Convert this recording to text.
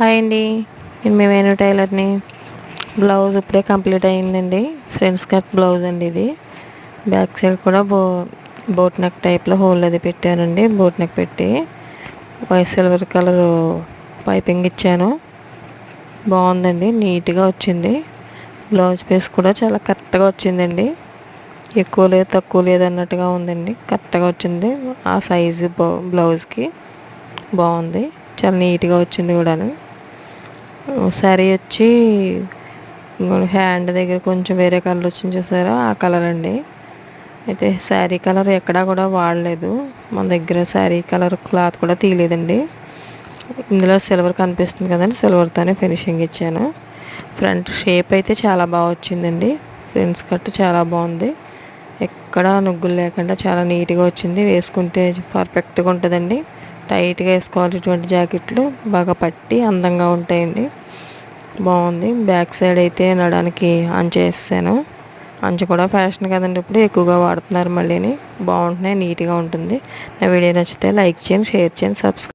Hi అండి. నేను మేమేను టైలర్ని. బ్లౌజ్ ఇప్పుడే కంప్లీట్ అయిందండి ఫ్రెండ్స్ కట్ బ్లౌజ్ అండి ఇది. బ్యాక్ సైడ్ కూడా బో బోట్ నెక్ టైప్లో హోల్ అది పెట్టానండి. బోట్ నెక్ పెట్టి వైట్ సిల్వర్ కలర్ పైపింగ్ ఇచ్చాను. బాగుందండి. నీట్గా వచ్చింది. బ్లౌజ్ పీస్ కూడా చాలా కరెక్ట్గా వచ్చిందండి. ఎక్కువ లేదు తక్కువ లేదు అన్నట్టుగా ఉందండి. కరెక్ట్గా వచ్చింది. ఆ సైజు బ్లౌజ్కి బాగుంది. చాలా నీట్గా వచ్చింది కూడాను. శారీ వచ్చి హ్యాండ్ దగ్గర కొంచెం వేరే కలర్ వచ్చింది చూసారా? ఆ కలర్ అండి. అయితే శారీ కలర్ ఎక్కడా కూడా వాడలేదు. మన దగ్గర శారీ కలర్ క్లాత్ కూడా తీయలేదండి. ఇందులో సిల్వర్ కనిపిస్తుంది కదండి. సిల్వర్తోనే ఫినిషింగ్ ఇచ్చాను. ఫ్రంట్ షేప్ అయితే చాలా బాగా వచ్చిందండి. ఫ్రెండ్స్ కట్ చాలా బాగుంది. ఎక్కడా నుగ్గులు లేకుండా చాలా నీట్గా వచ్చింది. వేసుకుంటే పర్ఫెక్ట్గా ఉంటుందండి. టైట్గా వేసుకోవాలి. ఇటువంటి జాకెట్లు బాగా పట్టి అందంగా ఉంటాయండి. బాగుంది. బ్యాక్ సైడ్ అయితే నడడానికి అంచు వేసాను. అంచు కూడా ఫ్యాషన్ కదండి ఇప్పుడు. ఎక్కువగా వాడుతున్నారు మళ్ళీని. బాగుంటున్నాయి. నీట్గా ఉంటుంది. నా వీడియో నచ్చితే లైక్ చేయండి షేర్ చేయండి సబ్స్క్రైబ్